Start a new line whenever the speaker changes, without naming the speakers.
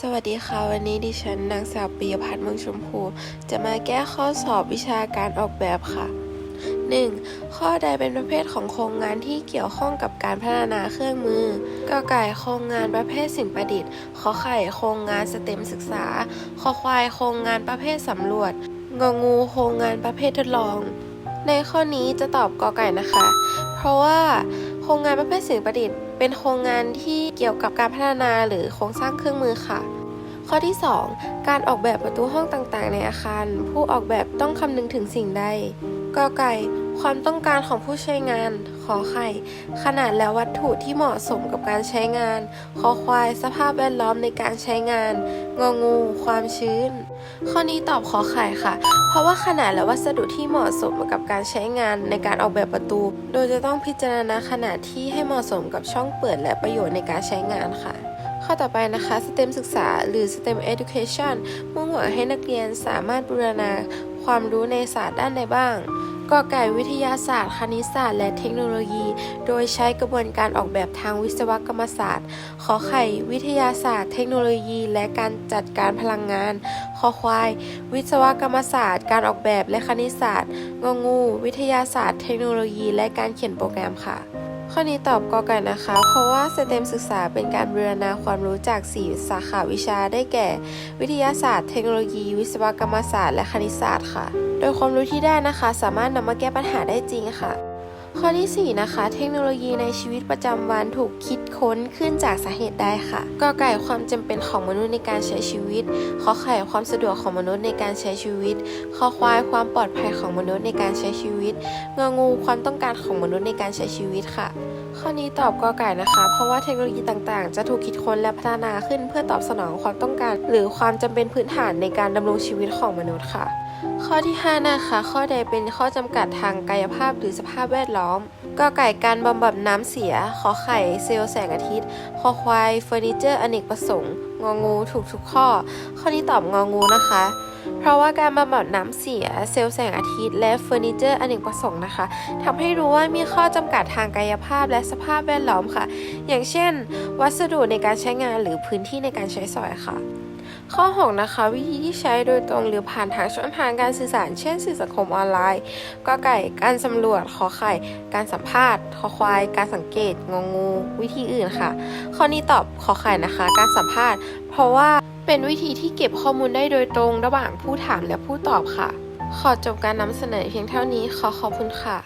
สวัสดีค่ะ วันนี้ดิฉันนางสาวปิยพัฒน์เมืองชมพู จะมาแก้ข้อสอบวิชาการออกแบบค่ะ 1. ข้อใดเป็นประเภทของโครงงานที่เกี่ยวข้องกับการพัฒนาเครื่องมือกอไก่โครงงานประเภทสิ่งประดิษฐ์ขอไข่โครงงานสเต็มศึกษาขอควายโครงงานประเภทสำรวจงองูโครงงานประเภททดลอง ในข้อนี้จะตอบกอไก่นะคะ เพราะว่า โครงงานประเภทสิ่งประดิษฐ์ เป็นโครงงานที่เกี่ยวกับการพัฒนาหรือโครงสร้างเครื่องมือค่ะ ข้อที่ 2 การออกแบบประตูห้องต่างๆ ในอาคาร ผู้ออกแบบต้องคำนึงถึงสิ่งใดกอไก่ ความต้องการของผู้ใช้งาน ขอไข่ ขนาดและวัตถุที่เหมาะสมกับการใช้งาน ขอควาย สภาพแวดล้อมในการใช้งาน งองู ความชื้น ข้อนี้ตอบขอไข่ค่ะ เพราะว่าขนาดและวัสดุที่เหมาะสมกับการใช้งานในการออกแบบประตู โดยจะต้องพิจารณาขนาดที่ให้เหมาะสมกับช่องเปิดและประโยชน์ในการใช้งานค่ะข้อต่อไปนะคะ STEM ศึกษาหรือ STEM Education มุ่งหวังให้นักเรียนสามารถบูรณาความรู้ในศาสตร์ด้านใดบ้าง กอไก่วิทยาศาสตร์ คณิตศาสตร์ และเทคโนโลยี โดยใช้กระบวนการออกแบบทางวิศวกรรมศาสตร์ ขอไข่ วิทยาศาสตร์ เทคโนโลยี และการจัดการพลังงาน ขอควาย วิศวกรรมศาสตร์ การออกแบบและคณิตศาสตร์ งองู วิทยาศาสตร์ เทคโนโลยี และการเขียนโปรแกรมค่ะ ข้อนี้ตอบกอไก่นะคะ เพราะว่าสเต็มศึกษาเป็นการบูรณาความรู้จาก 4 สาขาวิชาได้แก่ วิทยาศาสตร์ เทคโนโลยี วิศวกรรมศาสตร์ และคณิตศาสตร์ค่ะ โดยความรู้ที่ได้นะคะ สามารถนำมาแก้ปัญหาได้จริงค่ะ ข้อที่ 4 นะคะ เทคโนโลยีในชีวิตประจำวันถูกคิดค้นขึ้นจากสาเหตุใดค่ะกอไก่ความจำเป็นของมนุษย์ในการใช้ชีวิต ข้อไข่ความสะดวกของมนุษย์ในการใช้ชีวิต ข้อควายความปลอดภัยของมนุษย์ในการใช้ชีวิตงองูความต้องการของมนุษย์ในการใช้ชีวิตค่ะ ข้อนี้ตอบกอไก่นะคะ เพราะว่าเทคโนโลยีต่างๆ จะถูกคิดค้นและพัฒนาขึ้นเพื่อตอบสนองความต้องการ หรือความจำเป็นพื้นฐานในการดำรงชีวิตของมนุษย์ค่ะ ข้อที่ 5 นะคะ ข้อใดเป็นข้อจำกัดทางกายภาพหรือสภาพแวดล้อมกอไก่การบำบัดน้ำเสีย ขอไข่เซลล์แสงอาทิตย์ คอควายเฟอร์นิเจอร์อเนกประสงค์ งองูถูกทุกข้อ ข้อนี้ตอบงองูนะคะ เพราะว่าการบำบัดน้ำเสีย เซลล์แสงอาทิตย์ และเฟอร์นิเจอร์อเนกประสงค์นะคะทำให้รู้ว่ามีข้อจำกัดทางกายภาพและสภาพแวดล้อมค่ะ อย่างเช่น วัสดุในการใช้งานหรือพื้นที่ในการใช้สอยค่ะ ข้อ 6 นะคะ วิธีที่ใช้โดยตรงหรือผ่านทางช่องทางการสื่อสาร เช่น สื่อสังคมออนไลน์ก็ไก่การสำรวจขอไข่ การสัมภาษณ์ขอควาย การสังเกตงงู วิธีอื่นค่ะ ข้อนี้ตอบขอไข่นะคะ การสัมภาษณ์ เพราะว่าเป็นวิธีที่เก็บข้อมูลได้โดยตรง ระหว่างผู้ถามและผู้ตอบค่ะ ขอจบการนำเสนอเพียงเท่านี้ขอขอบคุณค่ะ